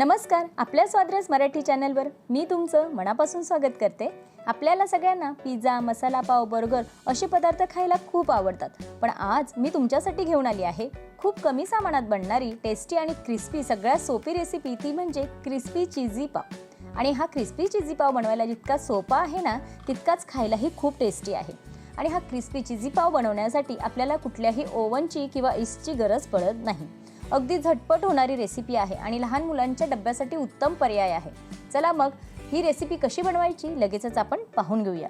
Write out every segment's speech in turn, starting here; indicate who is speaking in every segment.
Speaker 1: नमस्कार आपल्या स्वाद्रस मराठी चॅनलवर मी तुमचं मनापासून स्वागत करते. आपल्याला सगळ्यांना पिझ्झा मसाला पाव बर्गर असे पदार्थ खायला खूप आवडतात. पण आज मी तुमच्यासाठी घेऊन आली आहे खूप कमी सामानात बनणारी टेस्टी आणि क्रिस्पी सगळ्यात सोपी रेसिपी ती म्हणजे क्रिस्पी चिझी पाव. आणि हा क्रिस्पी चिझी पाव बनवायला जितका सोपा आहे ना तितकाच खायलाही खूप टेस्टी आहे. आणि हा क्रिस्पी चिझी पाव बनवण्यासाठी आपल्याला कुठल्याही ओव्हनची किंवा इस्टची गरज पडत नाही. अगदी झटपट होणारी रेसिपी आहे आणि लहान मुलांच्या डब्यासाठी उत्तम पर्याय आहे. चला मग ही रेसिपी कशी बनवायची लगेचच आपण पाहून घेऊया.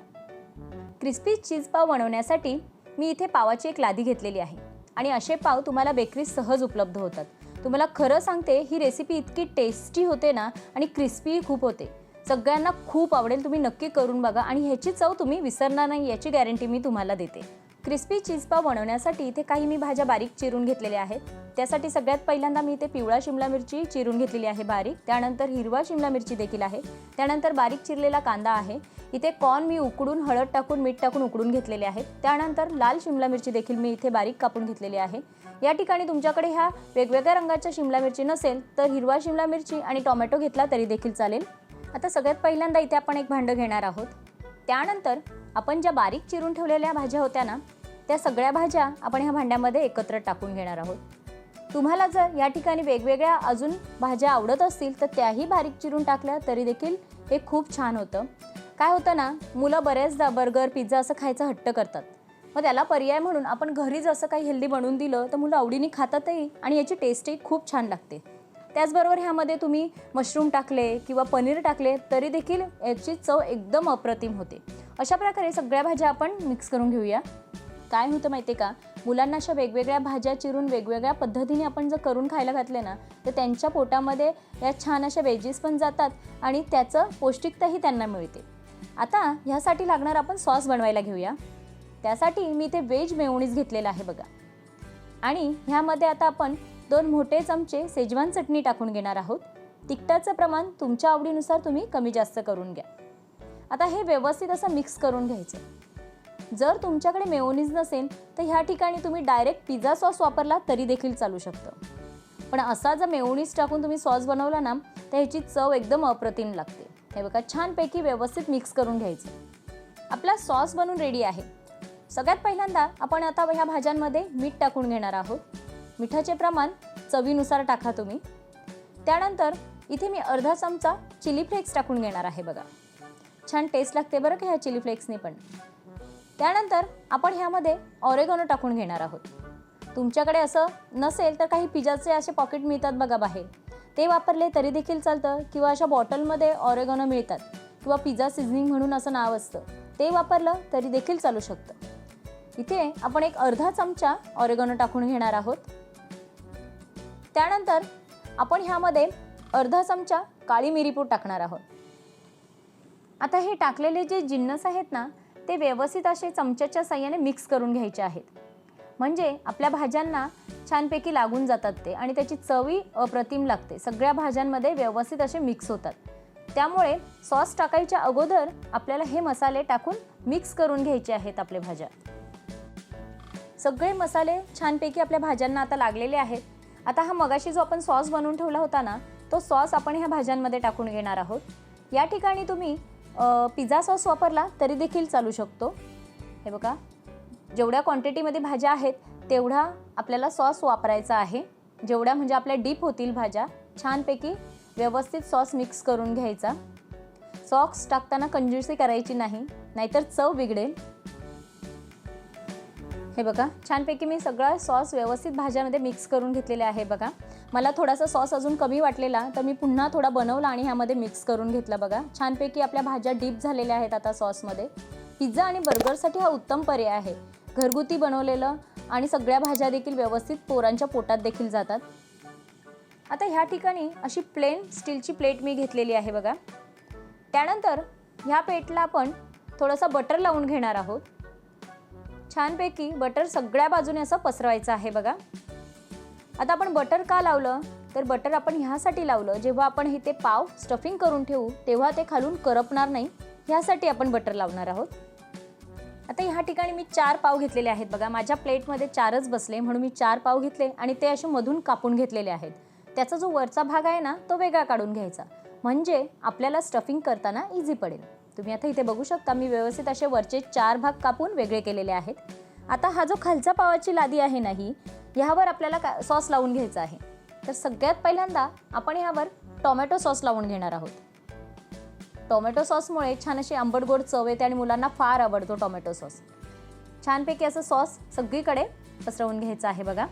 Speaker 1: क्रिस्पी चीज पाव बनवण्यासाठी मी इथे पावाची एक लादी घेतलेली आहे आणि असे पाव तुम्हाला बेकरीत सहज उपलब्ध होतात. तुम्हाला खरं सांगते ही रेसिपी इतकी टेस्टी होते ना आणि क्रिस्पीही खूप होते. सगळ्यांना खूप आवडेल तुम्ही नक्की करून बघा आणि ह्याची चव तुम्ही विसरणार नाही याची गॅरंटी मी तुम्हाला देते. क्रिस्पी चीज पाव बनवण्यासाठी इथे काही मी भाज्या बारीक चिरून घेतलेल्या आहेत. त्यासाठी सगळ्यात पहिल्यांदा मी इथे पिवळा शिमला मिरची चिरून घेतलेली आहे बारीक. त्यानंतर हिरवा शिमला मिरची देखील आहे. त्यानंतर बारीक चिरलेला कांदा आहे. इथे कॉर्न मी उकडून हळद टाकून मीठ टाकून उकडून घेतलेले आहेत. त्यानंतर लाल शिमला मिरची देखील मी इथे बारीक कापून घेतलेली आहे. या ठिकाणी तुमच्याकडे ह्या वेगवेगळ्या रंगाच्या शिमला मिरची नसेल तर हिरवा शिमला मिरची आणि टोमॅटो घेतला तरी देखील चालेल. आता सगळ्यात पहिल्यांदा इथे आपण एक भांडं घेणार आहोत. त्यानंतर आपण ज्या बारीक चिरून ठेवलेल्या भाज्या होत्या ना त्या सगळ्या भाज्या आपण ह्या भांड्यामध्ये एकत्र टाकून घेणार आहोत. तुम्हाला जर या ठिकाणी वेगवेगळ्या अजून भाज्या आवडत असतील तर त्याही बारीक चिरून टाकल्या तरी देखील हे खूप छान होतं. काय होतं ना मुलं बऱ्याचदा बर्गर पिझ्झा असं खायचा हट्ट करतात. मग त्याला पर्याय म्हणून आपण घरी जसं काही हेल्दी बनवून दिलं तर मुलं आवडीने खातातही आणि याची टेस्टही खूप छान लागते. त्याचबरोबर ह्यामध्ये तुम्ही मशरूम टाकले किंवा पनीर टाकले तरी देखील याची चव एकदम अप्रतिम होते. अशा प्रकारे सगळ्या भाज्या आपण मिक्स करून घेऊया. काय होतं माहिती आहे का? मुलांना अशा वेगवेगळ्या भाज्या चिरून वेगवेगळ्या पद्धतीने आपण जर करून खायला घातले ना तर त्यांच्या पोटामध्ये या छान अशा वेजीस पण जातात आणि त्याचं पौष्टिकताही त्यांना मिळते. आता ह्यासाठी लागणार आपण सॉस बनवायला घेऊया. त्यासाठी मी ते व्हेज मेवणीच घेतलेलं आहे बघा. आणि ह्यामध्ये आता आपण दोन मोठे चमचे सेजवान चटणी टाकून घेणार आहोत. तिखटाचं प्रमाण तुमच्या आवडीनुसार तुम्ही कमी जास्त करून घ्या. आता हे व्यवस्थित असं मिक्स करून घ्यायचं. जर तुमच्याकडे मेओनीज नसेल तर ह्या ठिकाणी तुम्ही डायरेक्ट पिझ्झा सॉस वापरला तरी देखील चालू शकतं. पण असा जर मेओनीज टाकून तुम्ही सॉस बनवला ना तर ह्याची चव एकदम अप्रतिम लागते. हे बघा छानपैकी व्यवस्थित मिक्स करून घ्यायचं. आपला सॉस बनून रेडी आहे. सगळ्यात पहिल्यांदा आपण आता ह्या भाज्यांमध्ये मीठ टाकून घेणार आहोत. मिठाचे प्रमाण चवीनुसार टाका तुम्ही. त्यानंतर इथे मी अर्धा चमचा चिली फ्लेक्स टाकून घेणार आहे बघा. छान टेस्ट लागते बरं का ह्या चिली फ्लेक्सने पण. त्यानंतर आपण ह्यामध्ये ऑरेगॉनो टाकून घेणार आहोत. तुमच्याकडे असं नसेल तर काही पिझ्झाचे असे पॉकेट मिळतात बघा बाहेर. ते वापरले तरी देखील चालतं किंवा अशा बॉटलमध्ये ऑरेगॉनो मिळतात किंवा पिझ्झा सिझनिंग म्हणून असं नाव असतं. ते वापरलं तरी देखील चालू शकतं. इथे आपण एक अर्धा चमचा ऑरेगॉनो टाकून घेणार आहोत. त्यानंतर आपण ह्यामध्ये अर्धा चमचा काळी मिरीपूड टाकणार आहोत. आता हे टाकलेले जे जिन्नस आहेत ना ते व्यवस्थित असे चमच्याच्या साह्याने मिक्स करून घ्यायचे आहेत. म्हणजे आपल्या भाज्यांना छानपैकी लागून जातात ते आणि त्याची चवी अप्रतिम लागते. सगळ्या भाज्यांमध्ये व्यवस्थित असे मिक्स होतात. त्यामुळे सॉस टाकायच्या अगोदर आपल्याला हे मसाले टाकून मिक्स करून घ्यायचे आहेत आपल्या भाज्या. सगळे मसाले छानपैकी आपल्या भाज्यांना आता लागलेले आहेत. आता हा मगाशी जो आपण सॉस बनवून ठेवला होता ना तो सॉस आपण ह्या भाज्यांमध्ये टाकून घेणार आहोत. या ठिकाणी तुम्ही पिझ्झा सॉस वापरला तरी देखील चालू शकतो. हे बघा. जेवढ्या क्वांटिटीमध्ये भाज्या आहेत तेवढा आपल्याला सॉस वापरायचा आहे. जेवढ्या म्हणजे आपल्या डीप होतील भाज्या छानपैकी व्यवस्थित सॉस मिक्स करून घ्यायचा. सॉस टाकताना कंजूसी करायची नाही नाहीतर चव बिघडेल. हे बघा. छानपैकी मी सगळा सॉस व्यवस्थित भाज्यामध्ये मिक्स करून घेतलेले आहे बघा. मला थोडासा सॉस अजून कमी वाटलेला तर मी पुन्हा थोडा बनवला आणि ह्यामध्ये मिक्स करून घेतला बघा. छानपैकी आपल्या भाज्या डीप झालेल्या आहेत आता सॉसमध्ये. पिझ्झा आणि बर्गरसाठी हा उत्तम पर्याय आहे. घरगुती बनवलेलं आणि सगळ्या भाज्या देखील व्यवस्थित पोरांच्या पोटात देखील जातात. आता ह्या ठिकाणी अशी प्लेन स्टीलची प्लेट मी घेतलेली आहे बघा. त्यानंतर ह्या प्लेटला आपण थोडंसं बटर लावून घेणार आहोत. छानपैकी बटर सगळ्या बाजूने असं पसरवायचं आहे बघा. आता आपण बटर का लावलं? तर बटर आपण ह्यासाठी लावलं. जेव्हा आपण हे ते पाव स्टफिंग करून ठेवू तेव्हा ते खालून करपणार नाही. ह्यासाठी आपण बटर लावणार आहोत. आता ह्या ठिकाणी मी चार पाव घेतलेले आहेत बघा. माझ्या प्लेटमध्ये चारच बसले म्हणून मी चार पाव घेतले आणि ते असे मधून कापून घेतलेले आहेत. त्याचा जो वरचा भाग आहे ना तो वेगळा काढून घ्यायचा. म्हणजे आपल्याला स्टफिंग करताना इझी पडेल. तुम्ही आता इथे बघू शकता मी व्यवस्थित असे वरचे चार भाग कापून वेगळे केलेले आहेत. आता हा जो खालचा पावाची लादी आहे नाही ह्यावर आपल्याला का सॉस लावून घ्यायचा आहे. तर सगळ्यात पहिल्यांदा आपण ह्यावर टोमॅटो सॉस लावून घेणार आहोत. टोमॅटो सॉसमुळे छान अशी आंबट गोड चव येते आणि मुलांना फार आवडतो टोमॅटो सॉस. छानपैकी असं सॉस सगळीकडे पसरवून घ्यायचं आहे बघा.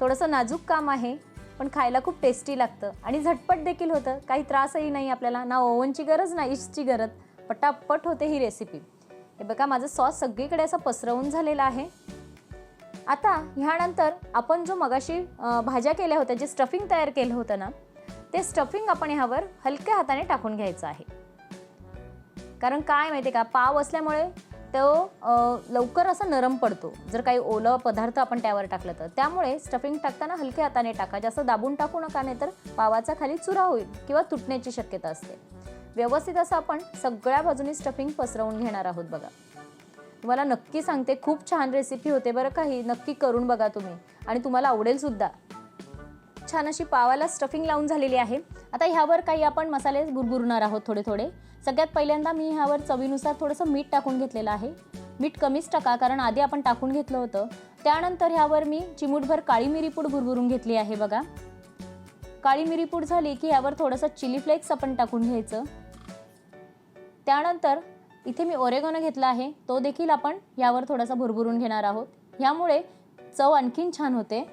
Speaker 1: थोडंसं नाजूक काम आहे पण खायला खूप टेस्टी लागतं आणि झटपट देखील होतं. काही त्रासही नाही आपल्याला ना ओव्हनची गरज ना इस्टची गरज. पटापट होते ही रेसिपी हे बघा माझं सॉस सगळीकडे असं पसरवून झालेलं आहे. आता ह्यानंतर आपण जो मगाशी भाज्या केल्या होत्या जे स्टफिंग तयार केलं होतं ना ते स्टफिंग आपण ह्यावर हलक्या हाताने टाकून घ्यायचं आहे. कारण काय माहिती का पाव असल्यामुळे तो लवकर असा नरम पडतो. जर काही ओलं पदार्थ आपण त्यावर टाकलं तर. त्यामुळे स्टफिंग टाकताना हलक्या हाताने टाका. जास्त दाबून टाकू नका नाही तर पावाचा खाली चुरा होईल किंवा तुटण्याची शक्यता असते. व्यवस्थित असं आपण सगळ्या बाजूनी स्टफिंग पसरवून घेणार आहोत बघा. तुम्हाला नक्की सांगते खूप छान रेसिपी होते बरं का ही. नक्की करून बघा तुम्ही. आणि तुम्हाला आवडेल सुद्धा. छान अशी पावाला स्टफिंग लावून झालेली आहे. आता ह्यावर काही आपण मसाले गुरगुरणार आहोत थोडे थोडे सगळ्यात पहिल्यांदा मी ह्यावर चवीनुसार थोडंसं मीठ टाकून घेतलेलं आहे. मीठ कमीच टाका कारण आधी आपण टाकून घेतलं होतं. त्यानंतर ह्यावर मी चिमूटभर काळी मिरी पूड घेतली आहे बघा. काळी मिरी पूड झाली की ह्यावर थोडंसं चिली फ्लेक्स आपण टाकून घ्यायचं. त्यानंतर इथे मी ओरेगोनो घेतला आहे. तो देखील आपण यावर थोडासा भुरभुरून घेणार आहोत. ह्यामुळे चव आणखीन छान होते.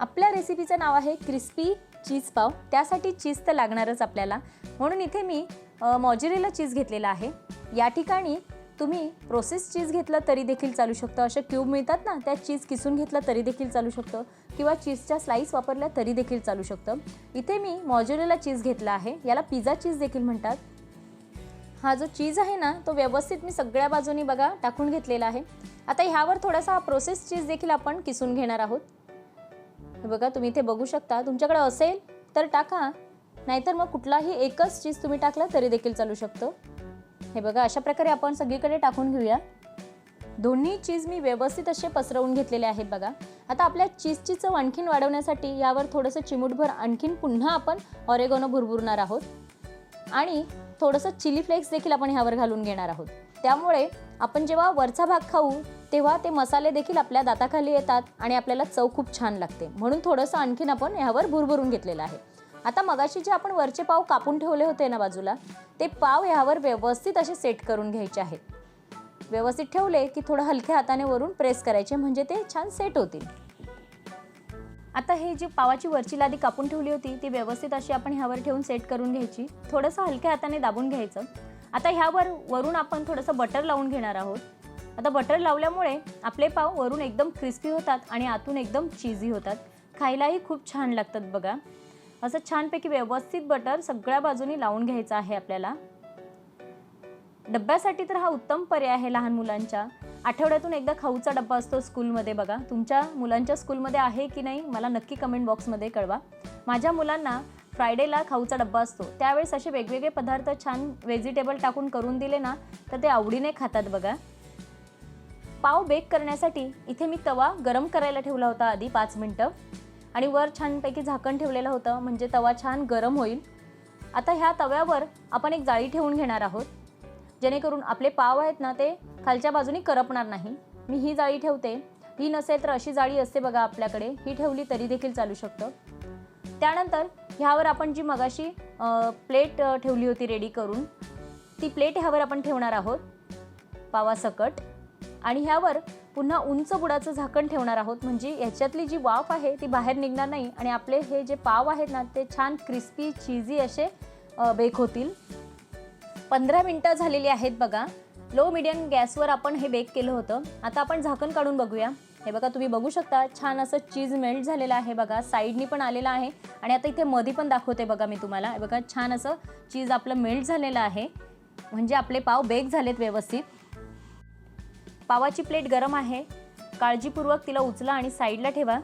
Speaker 1: आपल्या रेसिपीचं नाव आहे क्रिस्पी चीज पाव. त्यासाठी चीज तर लागणारच आपल्याला. म्हणून इथे मी मॉजिरेला चीज घेतलेला आहे. या ठिकाणी तुम्ही प्रोसेस चीज घेतलं तरी देखील चालू शकतं. असे क्यूब मिळतात ना त्या चीज किसून घेतलं तरी देखील चालू शकतं. किंवा चीजच्या स्लाईस वापरल्या तरी देखील चालू शकतं. इथे मी मॉज्युरेला चीज घेतला आहे. याला पिझ्झा चीज देखील म्हणतात. हा जो चीज आहे ना तो व्यवस्थित मी सगळ्या बाजूनी बघा टाकून घेतलेला आहे. आता ह्यावर थोडासा हा प्रोसेस चीज देखील आपण किसून घेणार आहोत. हे बघा तुम्ही इथे बघू शकता. तुमच्याकडे असेल तर टाका. नाहीतर मग कुठलाही एकच चीज तुम्ही टाकला तरी देखील चालू शकतो. हे बघा अशा प्रकारे आपण सगळीकडे टाकून घेऊया. दोन्ही चीज मी व्यवस्थित असे पसरवून घेतलेले आहेत बघा. आता आपल्या चीजची चव आणखीन वाढवण्यासाठी यावर थोडंसं चिमूटभर आणखीन पुन्हा आपण ऑरेगोनो भुरभुरणार आहोत. आणि थोडंसं चिली फ्लेक्स देखील आपण ह्यावर घालून घेणार आहोत. त्यामुळे आपण जेव्हा वरचा भाग खाऊ तेव्हा ते मसाले देखील आपल्या दाताखाली येतात आणि आपल्याला चव खूप छान लागते. म्हणून थोडंसं आणखीन आपण ह्यावर भुरभुरून घेतलेलं आहे. आता मगाशी जे आपण वरचे पाव कापून ठेवले होते ना बाजूला ते पाव ह्यावर व्यवस्थित असे सेट करून घ्यायचे आहेत. व्यवस्थित ठेवले की थोडं हलक्या हाताने वरून प्रेस करायचे म्हणजे ते छान सेट होतील. आता हे जी पावाची वरची लादी कापून ठेवली होती ती व्यवस्थित अशी आपण ह्यावर ठेवून सेट करून घ्यायची. थोडंसं हलक्या हाताने दाबून घ्यायचं. आता ह्यावर वरून आपण थोडंसं बटर लावून घेणार आहोत. आता बटर लावल्यामुळे आपले पाव वरून एकदम क्रिस्पी होतात आणि आतून एकदम चीजी होतात. खायलाही खूप छान लागतात बघा. असं छानपैकी व्यवस्थित बटर सगळ्या बाजूनी लावून घ्यायचं आहे आपल्याला. डब्यासाठी तर हा उत्तम पर्याय आहे लहान मुलांच्या आठवड्यातून एकदा खाऊचा डब्बा असतो स्कूलमध्ये बघा. तुमच्या मुलांच्या स्कूलमध्ये आहे की नाही मला नक्की कमेंट बॉक्समध्ये कळवा. माझ्या मुलांना फ्रायडेला खाऊचा डब्बा असतो. त्यावेळेस असे वेगवेगळे पदार्थ छान व्हेजिटेबल टाकून करून दिले ना तर ते आवडीने खातात बघा. पाव बेक करण्यासाठी इथे मी तवा गरम करायला ठेवला होता आधी पाच मिनटं. आणि वर छानपैकी झाकण ठेवलेलं होतं म्हणजे तवा छान गरम होईल. आता ह्या तव्यावर आपण एक जाळी ठेवून घेणार आहोत. जेणेकरून आपले पाव आहेत ना ते खालच्या बाजूनी करपणार नाही. मी ही जाळी ठेवते. ही नसेल तर अशी जाळी असते बघा आपल्याकडे. ही ठेवली तरी देखील चालू शकतं. त्यानंतर ह्यावर आपण जी मगाशी प्लेट ठेवली होती रेडी करून ती प्लेट ह्यावर आपण ठेवणार आहोत. पावासकट. आणि ह्यावर पुन्हा उंच बुडाचं झाकण ठेवणार आहोत. म्हणजे ह्याच्यातली जी वाफ आहे ती बाहेर निघणार नाही आणि आपले हे जे पाव आहेत ना ते छान क्रिस्पी चीजी असे बेक होतील. पंधरा मिनटं झालेली आहेत बघा. लो मिडियम गॅसवर आपण हे बेक केलं होतं. आता आपण झाकण काढून बघूया. हे बघा तुम्ही बघू शकता छान असं चीज मेल्ट झालेलं आहे बघा. साईडनी पण आलेलं आहे. आणि आता इथे मध्ये पण दाखवते बघा मी तुम्हाला. हे बघा छान असं चीज आपलं मेल्ट झालेलं आहे. म्हणजे आपले पाव बेक झालेत व्यवस्थित. पावाची प्लेट गरम आहे. काळजीपूर्वक तिला उचला आणि साईडला ठेवा.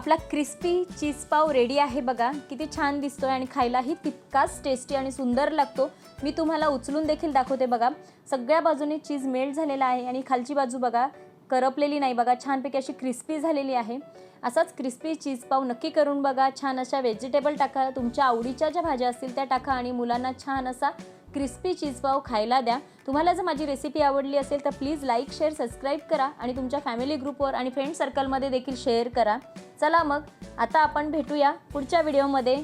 Speaker 1: आपला क्रिस्पी चीज पाव रेडी आहे बघा. किती छान दिसतोय आणि खायलाही तितकाच टेस्टी आणि सुंदर लागतो. मी तुम्हाला उचलून देखील दाखवते बघा. सगळ्या बाजूने चीज मेल्ट झालेला आहे आणि खालची बाजू बघा करपलेली नाही बघा. छानपैकी अशी क्रिस्पी झालेली आहे. असाच क्रिस्पी चीज पाव नक्की करून बघा. छान अशा व्हेजिटेबल टाका. तुमच्या आवडीच्या ज्या भाज्या असतील त्या टाका आणि मुलांना छान असा क्रिस्पी चीज पाव खायला द्या. तुम्हाला जर माझी रेसिपी आवडली असेल तर प्लीज लाईक शेअर सबस्क्राईब करा आणि तुमच्या फॅमिली ग्रुपवर आणि फ्रेंड सर्कलमध्ये देखील शेअर करा. चला मग आता आपण भेटूया पुढच्या व्हिडिओमध्ये.